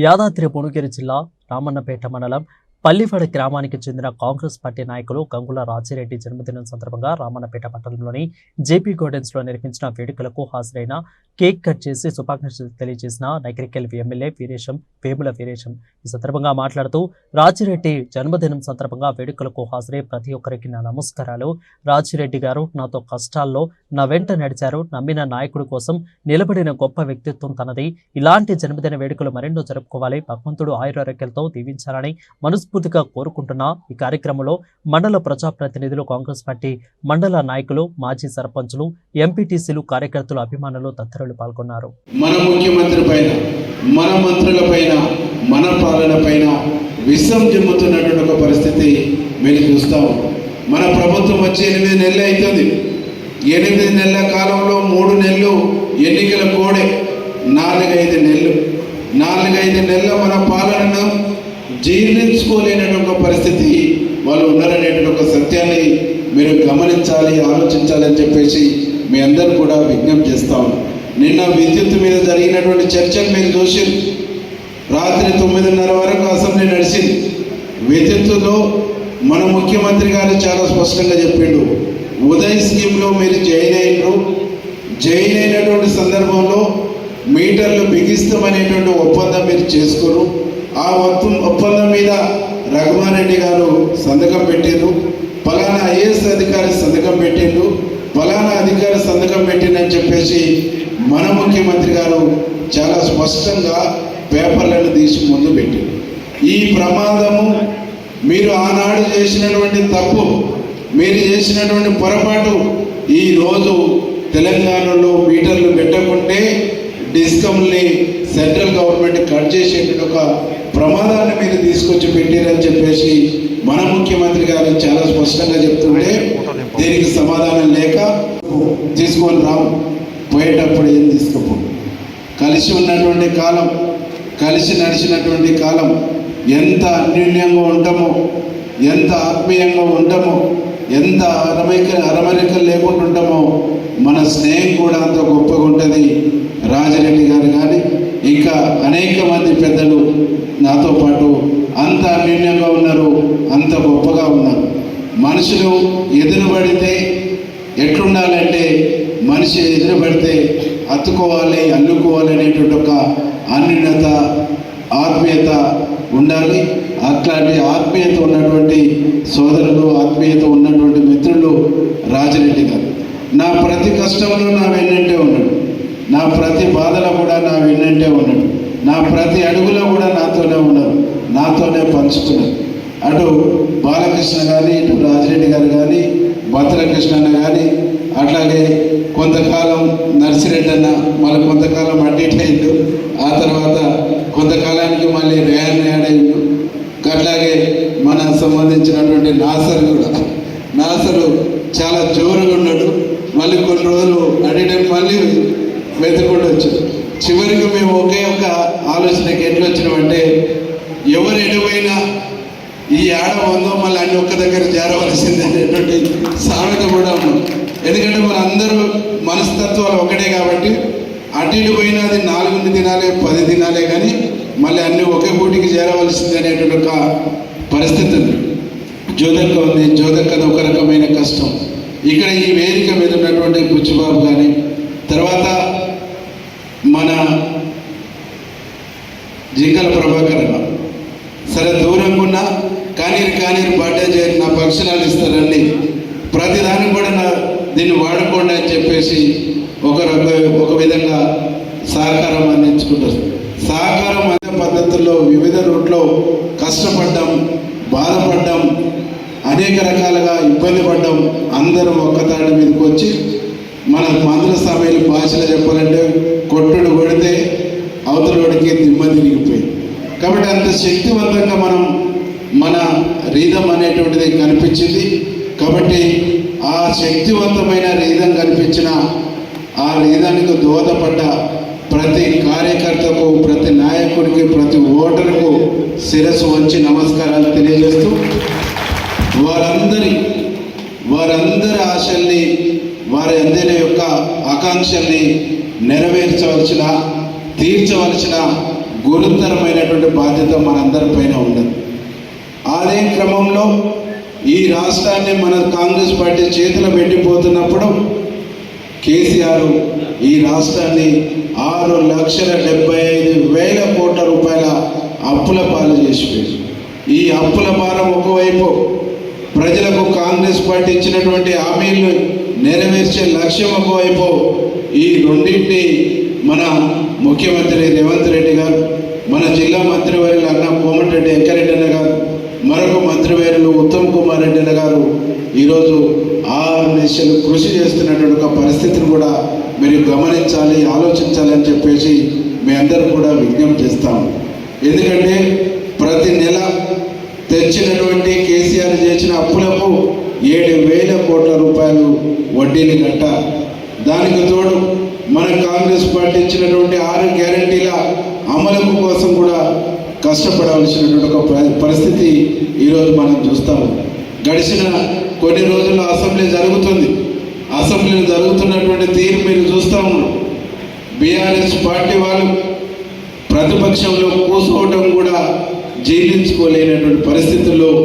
యాదాద్రి భువనగిరి జిల్లా రామన్నపేట మండలం పల్లివాడ గ్రామానికి చెందిన కాంగ్రెస్ పార్టీ నాయకులు గంగుల రాజిరెడ్డి జన్మదినం సందర్భంగా రామన్నపేట పట్టణంలోని జేపీ గార్డెన్స్లో నిర్మించిన వేడుకలకు హాజరైన కేక్ కట్ చేసి శుభాకాంక్షలు తెలియజేసిన నగరికల్ ఎమ్మెల్యే వీరేశం వేముల వీరేశం. ఈ సందర్భంగా మాట్లాడుతూ రాజిరెడ్డి జన్మదినం సందర్భంగా వేడుకలకు హాజరై ప్రతి ఒక్కరికి నా నమస్కారాలు. రాజిరెడ్డి గారు నాతో కష్టాల్లో నా వెంట నడిచారు. నమ్మిన నాయకుడు కోసం నిలబడిన గొప్ప వ్యక్తిత్వం తనది. ఇలాంటి జన్మదిన వేడుకలు మరెన్నో జరుపుకోవాలి. భగవంతుడు ఆయురారోగ్యాలతో దీవించాలని మనస్ఫూర్తిగా కోరుకుంటున్నా. ఈ కార్యక్రమంలో మండల ప్రజాప్రతినిధులు కాంగ్రెస్ పార్టీ మండల నాయకులు మాజీ సర్పంచులు ఎంపీటీసీలు కార్యకర్తలు అభిమానులు తదితరులు పాల్గొన్నారు. మన ముఖ్యమంత్రి పైన మన మంత్రుల పైన మన పాలన పైన విషం ఒక పరిస్థితి మేము చూస్తాము మన ప్రభుత్వం వచ్చి ఎనిమిది నెలలు అవుతుంది. ఎనిమిది నెలల కాలంలో మూడు నెలలు ఎన్నికల కోడే. నాలుగైదు నెలలు. నాలుగైదు నెలల మన పాలనను జీర్ణించుకోలేనటువంటి ఒక పరిస్థితి వాళ్ళు ఉన్నారనేటువంటి ఒక సత్యాన్ని మీరు గమనించాలి ఆలోచించాలని చెప్పేసి మీ అందరూ కూడా విజ్ఞప్తి చేస్తాం నిన్న విద్యుత్ మీద జరిగినటువంటి చర్చను మీరు చూసి రాత్రి తొమ్మిదిన్నర వరకు అసెంబ్లీ నడిచింది. విద్యుత్తులో మన ముఖ్యమంత్రి గారు చాలా స్పష్టంగా చెప్పిండు. ఉదయ్ స్కీమ్లో మీరు జాయిన్ అయినరు. జాయిన్ అయినటువంటి సందర్భంలో మీటర్లు బిగిస్తామనేటువంటి ఒప్పందం మీరు చేసుకున్నారు ఆ ఒప్పం ఒప్పందం మీద రఘుమాన్ రెడ్డి గారు సంతకం పెట్టిండ్రు ఫలానా ఐఏఎస్ అధికారి సంతకం పెట్టిండు. ఫలానా అధికారి సంతకం పెట్టిండని చెప్పేసి మన ముఖ్యమంత్రి గారు చాలా స్పష్టంగా పేపర్లను తీసి ముందు పెట్టిండు ఈ ప్రమాదము మీరు ఆనాడు చేసినటువంటి తప్పు మీరు చేసినటువంటి పొరపాటు ఈ రోజు తెలంగాణలో మీటర్లు పెట్టకుంటే డిస్కమ్ని సెంట్రల్ గవర్నమెంట్ కట్ చేసేటువంటి ఒక ప్రమాదాన్ని మీరు తీసుకొచ్చి పెట్టారని చెప్పేసి మన ముఖ్యమంత్రి గారు చాలా స్పష్టంగా చెప్తుంటే దీనికి సమాధానం లేక తీసుకొని రాము. పోయేటప్పుడు ఏం తీసుకుపో? కలిసి ఉన్నటువంటి కాలం కలిసి నడిచినటువంటి కాలం ఎంత అన్యోన్యంగా ఉంటామో ఎంత ఆత్మీయంగా ఉంటామో ఎంత అరమైక అరమరికలు లేకుండా ఉంటామో మన స్నేహం కూడా అంత గొప్పగా ఉంటుంది. రాజరెడ్డి గారు కానీ ఇంకా అనేక మంది పెద్దలు నాతో పాటు అంత అన్యూన్యంగా ఉన్నారు అంత గొప్పగా ఉన్నారు. మనుషులు ఎదురుపడితే ఎట్లుండాలంటే మనిషి ఎదురుపడితే అత్తుకోవాలి అల్లుకోవాలి అనేటువంటి ఒక అన్యూన్యత ఆత్మీయత ఉండాలి. అట్లాంటి ఆత్మీయత ఉన్నటువంటి సోదరులు ఆత్మీయత ఉన్నటువంటి మిత్రులు రాజరెడ్డి గారు. నా ప్రతి కష్టంలో నా వెన్నంటే ఉన్నాడు నా ప్రతి బాధలో కూడా నా వెన్నంటే ఉన్నాడు నా ప్రతి అడుగులో కూడా నాతోనే ఉన్నారు. నాతోనే పంచుకున్నారు అటు బాలకృష్ణ కానీ ఇటు రాజిరెడ్డి గారు కానీ భద్రకృష్ణ అన్న కానీ అట్లాగే కొంతకాలం నర్సిరెడ్డి అన్న మళ్ళీ కొంతకాలం అటు అయిండు ఆ తర్వాత కొంతకాలానికి మళ్ళీ రేయన్ యాడ్ అయిండు అట్లాగే మన సంబంధించినటువంటి నాసర్ కూడా. నాసరు చాలా జోరుగా ఉన్నాడు. మళ్ళీ కొన్ని రోజులు అడిగిన మళ్ళీ వెతుకుంటూ వచ్చాడు. చివరికి మేము ఒకే ఒక ఆలోచనకి ఎట్లా వచ్చినామంటే ఎవరు ఎటువైనా ఈ ఆడ ఉందో మళ్ళీ అన్ని ఒక్క దగ్గర చేరవలసింది అనేటువంటి సామెత కూడా ఉన్నాం ఎందుకంటే మనందరూ మనస్తత్వాలు ఒకటే కాబట్టి అటు ఇటు అది నాలుగు దినాలే పది దినాలే కానీ మళ్ళీ అన్ని ఒకే పూటికి చేరవలసింది అనేటువంటి ఒక పరిస్థితులు. ఉంది జ్యోతక్క ఉంది జ్యోతక్కది ఒక రకమైన కష్టం. ఇక్కడ ఈ వేదిక మీద ఉన్నటువంటి బుచ్చిబాబు కానీ తర్వాత మన జింకల ప్రభాకర్ అన్న. సరే దూరంగా ఉన్నా కానీ కానీ బర్త్డే చేరి నా భక్షణాలు ఇస్తారండి ప్రతిదానికి కూడా నా దీన్ని వాడుకోండి అని చెప్పేసి ఒక రక- ఒక విధంగా సహకారం అందించుకుంటారు. సహకారం అందే పద్ధతుల్లో వివిధ రూట్లో కష్టపడ్డాము బాధపడ్డాం అనేక రకాలుగా ఇబ్బంది పడ్డాం అందరం ఒక్కదాని మీదకి వచ్చి మన మందుల సమయంలో భాషలో చెప్పాలంటే కొట్టుడు కొడితే అవతలవాడికి దిమ్మ తిరిగిపోయింది. కాబట్టి అంత శక్తివంతంగా మనం మన రీధం అనేటువంటిది కనిపించింది. కాబట్టి ఆ శక్తివంతమైన రీధం కనిపించిన ఆ రీధానికి దోహదపడ్డ ప్రతి కార్యకర్తకు ప్రతి నాయకుడికి ప్రతి ఓటరుకు శిరస్సు వచ్చి నమస్కారాలు తెలియజేస్తూ వారందరి వారందరి ఆశల్ని వారి అందరి యొక్క ఆకాంక్షల్ని నెరవేర్చవలసిన తీర్చవలసిన గురుతరమైనటువంటి బాధ్యత మనందరిపైన ఉండదు అదే క్రమంలో ఈ రాష్ట్రాన్ని మన కాంగ్రెస్ పార్టీ చేతిలో పెట్టిపోతున్నప్పుడు కేసీఆర్ ఈ రాష్ట్రాన్ని ఆరు లక్షల డెబ్బై ఐదు వేల కోట్ల రూపాయల అప్పుల పాలు చేసిపోయింది. ఈ అప్పుల భారం ఒకవైపు ప్రజలకు కాంగ్రెస్ పార్టీ ఇచ్చినటువంటి హామీలను నెరవేర్చే లక్ష్యం ఒకవైపు ఈ రెండింటిని మన ముఖ్యమంత్రి రేవంత్ రెడ్డి గారు మన జిల్లా మంత్రివర్యులు అన్న కోమటిరెడ్డి వెంకరెడ్డి అన్న గారు మరొక మంత్రివర్యులు ఉత్తమ్ కుమార్ రెడ్డి అన్న గారు ఈరోజు ఆరు నిశలు కృషి చేస్తున్నటువంటి ఒక పరిస్థితిని కూడా మీరు గమనించాలి ఆలోచించాలి అని చెప్పేసి మీ అందరూ కూడా విజ్ఞప్తి చేస్తాము. ఎందుకంటే ప్రతి నెల తెచ్చినటువంటి కేసీఆర్ చేసిన అప్పులకు ఏడు వేల కోట్ల రూపాయలు వడ్డీని కట్ట. దానికి తోడు మన కాంగ్రెస్ పార్టీ ఇచ్చినటువంటి ఆరు గ్యారంటీల అమలు కోసం కూడా కష్టపడవలసినటువంటి ఒక పరిస్థితి ఈరోజు మనం చూస్తాము. గడిచిన కొన్ని రోజుల్లో అసెంబ్లీ జరుగుతుంది. అసెంబ్లీలో జరుగుతున్నటువంటి తీరు మీరు చూస్తూ ఉన్నారు. బీఆర్ఎస్ పార్టీ వాళ్ళు ప్రతిపక్షంలో కూసుకోవటం కూడా జీర్ణించుకోలేనటువంటి పరిస్థితుల్లో